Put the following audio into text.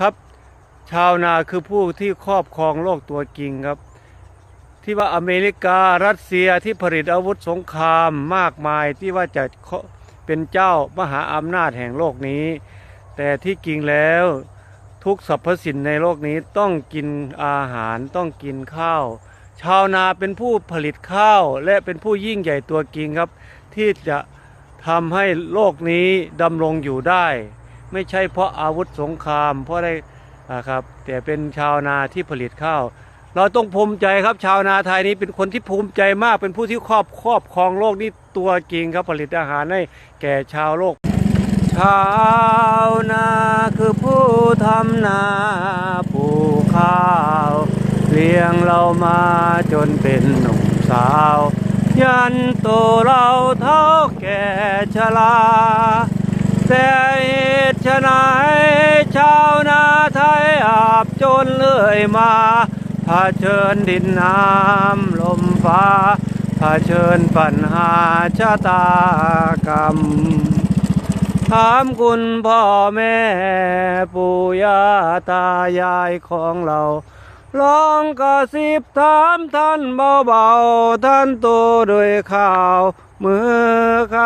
ครับ ชาวนาคือผู้ที่ครอบครองโลกตัวจริงครับ ที่ว่าอเมริการัสเซียที่ผลิตอาวุธสงครามมากมายที่ว่าจะเป็นเจ้ามหาอำนาจแห่งโลกนี้ แต่ที่จริงแล้วทุกสรรพสิ่งในโลกนี้ต้องกินอาหารต้องกินข้าว ชาวนาเป็นผู้ผลิตข้าวและเป็นผู้ยิ่งใหญ่ตัวจริงครับ ที่จะทำให้โลกนี้ดำรงอยู่ได้ ไม่ใช่เพราะอาวุธสงคราม เพราะได้อ่าครับแต่เป็นชาวนาที่ผลิตข้าว เราต้องภูมิใจครับ ชาวนาไทยนี้เป็นคนที่ภูมิใจมากเป็นผู้ที่ครอบครอบครองโลกนี้ตัวจริงครับผลิตอาหารให้แก่ชาวโลก ชาวนาคือผู้ทำนาปลูกข้าวเลี้ยงเรามาจนเป็นหนุ่มสาว ยันโตเราเท่าแก่ชรา แต่เหตุฉนชาวนาไทยอาบจนเลื่อยมาเผชิญดินน้ำลมฟ้าเผชิญปัญหาชะตากรรม ถามคุณพ่อแม่ปู่ย่าตายายของเราลองกระซิบถามท่านเบาๆ ท่านโตด้วยข่าวมือใคร